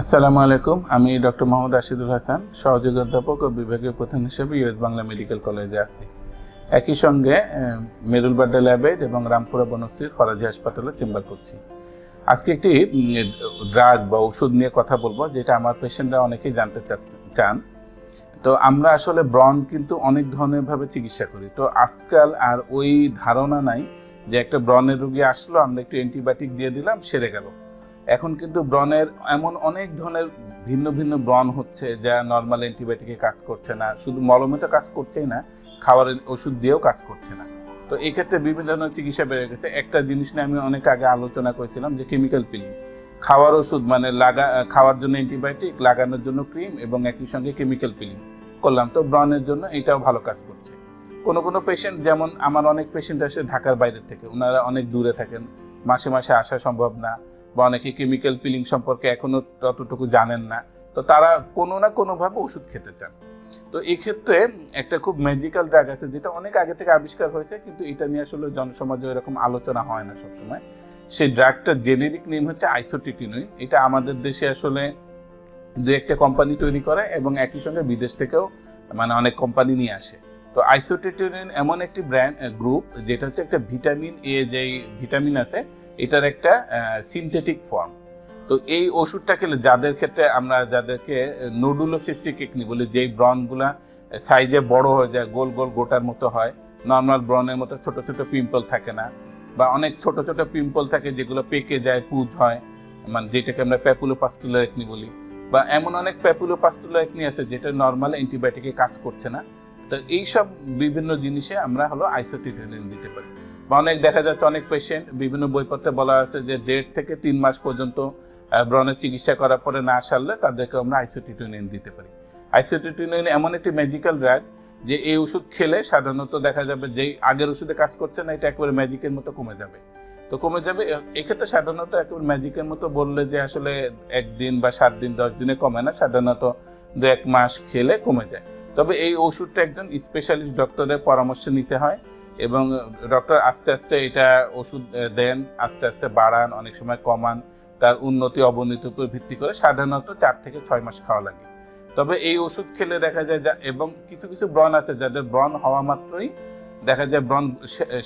আসসালামু আলাইকুম, আমি ডক্টর মোহাম্মদ রাশিদুল হাসান, সহযোগী অধ্যাপক ও বিভাগীয় প্রধান হিসেবে ইউএস বাংলা মেডিকেল কলেজে আছি। একই সঙ্গে মেরুলবাড্ডা ল্যাবেড এবং রামপুরা বনশ্রীর ফরাজি হাসপাতালে চেম্বার করছি। আজকে একটি ড্রাগ বা ওষুধ নিয়ে কথা বলব, যেটা আমার পেশেন্টরা অনেকেই জানতে চান। তো আমরা আসলে ব্রন কিন্তু অনেক ধরনের ভাবে চিকিৎসা করি। তো আজকাল আর ওই ধারণা নাই যে একটা ব্রণের রুগী আসলো, আমরা একটু অ্যান্টিবায়োটিক দিয়ে দিলাম, সেরে গেল। এখন কিন্তু ব্রণের এমন অনেক ধরনের ভিন্ন ভিন্ন ব্রণ হচ্ছে যা নর্মাল অ্যান্টিবায়োটিকে কাজ করছে না। শুধু মলমে তো কাজ করছেই না, খাবারের ওষুধ দিয়েও কাজ করছে না। তো এই ক্ষেত্রে বিভিন্ন ধরনের চিকিৎসা বেড়ে গেছে। একটা জিনিস নিয়ে আমি অনেক আগে আলোচনা করেছিলাম যে কেমিক্যাল পিলিং খাওয়ার ওষুধ মানে লাগা খাওয়ার জন্য অ্যান্টিবায়োটিক লাগানোর জন্য ক্রিম এবং একই সঙ্গে কেমিক্যাল পিলিং করলাম। তো ব্রণের জন্য এটাও ভালো কাজ করছে। কোনো কোনো পেশেন্ট যেমন আমার অনেক পেশেন্ট আসে ঢাকার বাইরে থেকে, ওনারা অনেক দূরে থাকেন। মাসে মাসে আসা সম্ভব না। বা অনেকে কেমিক্যাল পিলিং সম্পর্কে এখনও ততটুকু জানেন না। তো তারা কোনো না কোনোভাবে ওষুধ খেতে চান। তো এই ক্ষেত্রে একটা খুব ম্যাজিক্যাল ড্রাগ আছে যেটা অনেক আগে থেকে আবিষ্কার হয়েছে, কিন্তু এটা নিয়ে আসলে জনসমাজে এরকম আলোচনা হয় না সবসময়। সেই ড্রাগটার জেনেরিক নেম হচ্ছে আইসোটিটিনুইন এটা আমাদের দেশে আসলে দু একটা কোম্পানি তৈরি করে এবং একই সঙ্গে বিদেশ থেকেও মানে অনেক কোম্পানি নিয়ে আসে। তো আইসোটিটিনুইন এমন একটি ব্র্যান্ড গ্রুপ যেটা হচ্ছে একটা ভিটামিন এ যেই ভিটামিন আছে এটার একটা সিনথেটিক ফর্ম তো এই ওষুধটা খেলে যাদের ক্ষেত্রে আমরা যাদেরকে নোডুলোসিস্টিক একনি বলি, যেই ব্রনগুলা সাইজে বড় হয়ে যায়, গোল গোল গোটার মতো হয় নর্মাল ব্রনের মতো ছোট ছোট পিম্পল থাকে না, বা অনেক ছোট ছোট পিম্পল থাকে যেগুলো পেকে যায়, পুজ হয় মানে যেটাকে আমরা প্যাপুলো পাস্তুলার একনি বলি, বা এমন অনেক প্যাপুলো পাস্তুলার একনি আছে যেটা নর্মাল অ্যান্টিবায়োটিকে কাজ করছে না। তো এইসব বিভিন্ন জিনিসে আমরা হলো আইসোটিটিনিন দিতে পারি। অনেক দেখা যাচ্ছে অনেক পেশেন্ট বিভিন্ন বইপত্রে বলা আছে যে দেড় থেকে তিন মাস পর্যন্ত ব্রণের চিকিৎসা করার পরে না সারলে তাদেরকে আমরা আইসোটিটিনিন দিতে পারি। আইসোটিটিনিন এমন একটি ম্যাজিক্যাল ড্রাগ যে এই ওষুধ খেলে সাধারণত দেখা যাবে যেই আগের ওষুধে কাজ করছে না, এটা একবারে ম্যাজিকের মতো কমে যাবে। তো কমে যাবে এক্ষেত্রে সাধারণত একেবারে ম্যাজিকের মতো বললে যে আসলে একদিন বা সাত দিন, দশ দিনে কমে না, সাধারণত দু এক মাস খেলে কমে যায়। তবে এই ওষুধটা একজন স্পেশালিস্ট ডক্টরের পরামর্শ নিতে হয়। এবং ডক্টর আস্তে আস্তে এটা ওষুধ দেন, আস্তে আস্তে বাড়ান, অনেক সময় কমান, তার উন্নতি অবনতির উপর ভিত্তি করে সাধারণত চার থেকে ছয় মাস খাওয়া লাগে। তবে এই ওষুধ খেলে দেখা যায় যা, এবং কিছু কিছু ব্রণ আছে যাদের ব্রণ হওয়া মাত্রই দেখা যায় ব্রণ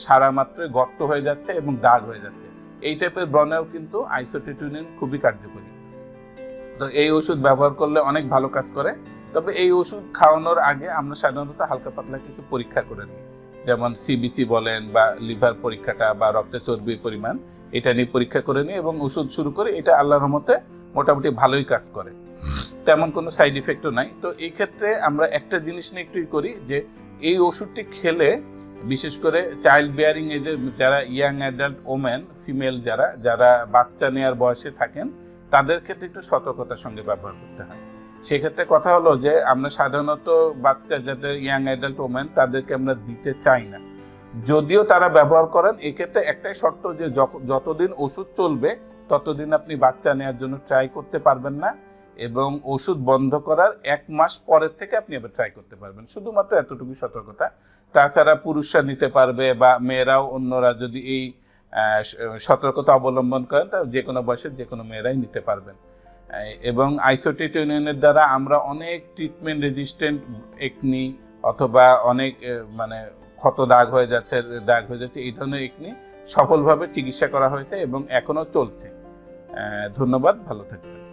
সারা মাত্রই গর্ত হয়ে যাচ্ছে এবং দাগ হয়ে যাচ্ছে। এই টাইপের ব্রণেও কিন্তু আইসোটিটুনিন খুবই কার্যকরী। তো এই ওষুধ ব্যবহার করলে অনেক ভালো কাজ করে। তবে এই ওষুধ খাওয়ানোর আগে আমরা সাধারণত হালকা পাতলা কিছু পরীক্ষা করে নিই। যেমন সিবিসি বলেন বা লিভার পরীক্ষাটা বা রক্তে চর্বির পরিমাণ, এটা নিয়ে পরীক্ষা করে নিই এবং ওষুধ শুরু করে এটা আল্লাহর রহমতে মোটামুটি ভালোই কাজ করে। তেমন কোনো সাইড ইফেক্টও নাই। তো এই ক্ষেত্রে আমরা একটা জিনিস নিয়ে একটুই করি যে, এই ওষুধটি খেলে বিশেষ করে চাইল্ড বিয়ারিং এজের যারা ইয়াং অ্যাডাল্ট ওমেন ফিমেল যারা যারা বাচ্চা নেওয়ার বয়সে থাকেন, তাদের ক্ষেত্রে একটু সতর্কতার সঙ্গে ব্যবহার করতে হয়। সেক্ষেত্রে কথা হলো যে, আমরা সাধারণত বাচ্চা যাদের ইয়াং অ্যাডাল্ট ওমেন তাদেরকে আমরা দিতে চাই না। যদিও তারা ব্যবহার করেন, এক্ষেত্রে একটাই শর্ত যে যতদিন ওষুধ চলবে, ততদিন আপনি বাচ্চা নেওয়ার জন্য ট্রাই করতে পারবেন না এবং ওষুধ বন্ধ করার এক মাস পরের থেকে আপনি আবার ট্রাই করতে পারবেন। শুধুমাত্র এতটুকু সতর্কতা। তাছাড়া পুরুষরা নিতে পারবে বা মেয়েরাও অন্যরা যদি এই সতর্কতা অবলম্বন করেন, তা যে কোনো বয়সের যে কোনো মেয়েরাই নিতে পারবেন। এবং আইসোটিটিউনিয়নের দ্বারা আমরা অনেক ট্রিটমেন্ট রেজিস্ট্যান্ট একনি অথবা অনেক মানে ক্ষত দাগ হয়ে যাচ্ছে, দাগ হয়ে যাচ্ছে, এই ধরনের একনি সফলভাবে চিকিৎসা করা হয়েছে এবং এখনও চলছে। ধন্যবাদ, ভালো থাকবেন।